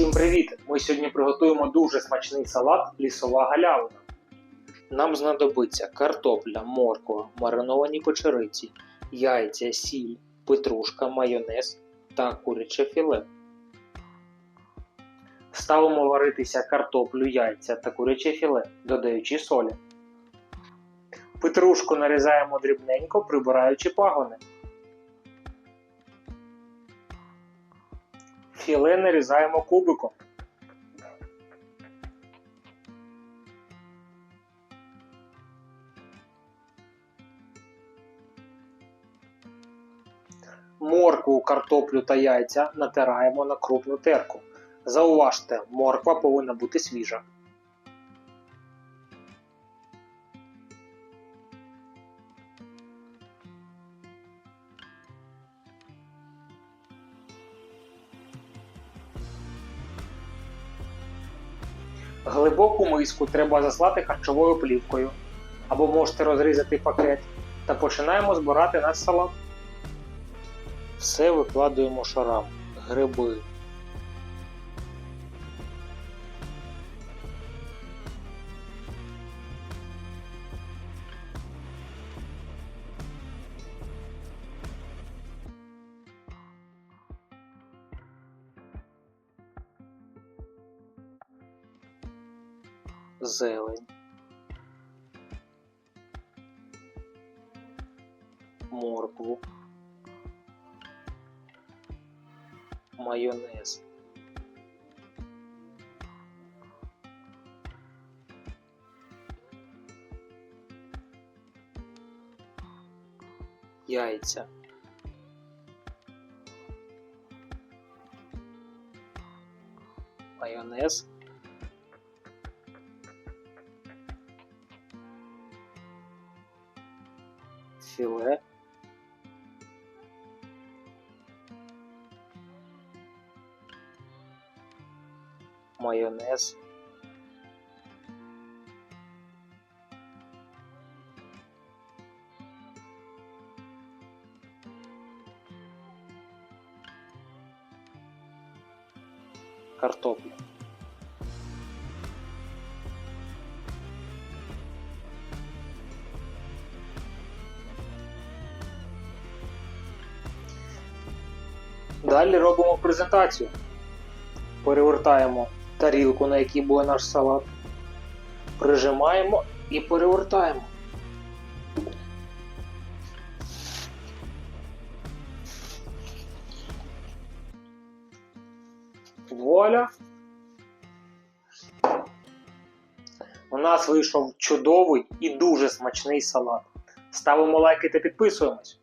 Всім привіт! Ми сьогодні приготуємо дуже смачний салат лісова галявина. Нам знадобиться картопля, морква, мариновані печериці, яйця, сіль, петрушка, майонез та куряче філе. Ставимо варитися картоплю, яйця та куряче філе, додаючи солі. Петрушку нарізаємо дрібненько, прибираючи пагони. Філе нарізаємо кубиком. Моркву, картоплю та яйця натираємо на крупну терку. Зауважте, морква повинна бути свіжа. Глибоку миску треба заслати харчовою плівкою або можете розрізати пакет та починаємо збирати наш салат. Все викладуємо шарами. Гриби. Зелень. Моркву. майонез. Яйця. Майонез. Філе. майонез. Картопля. Далі робимо презентацію. Перевертаємо тарілку, на якій буде наш салат. Прижимаємо і перевертаємо. Вуаля! У нас вийшов чудовий і дуже смачний салат. Ставимо лайки та підписуємось.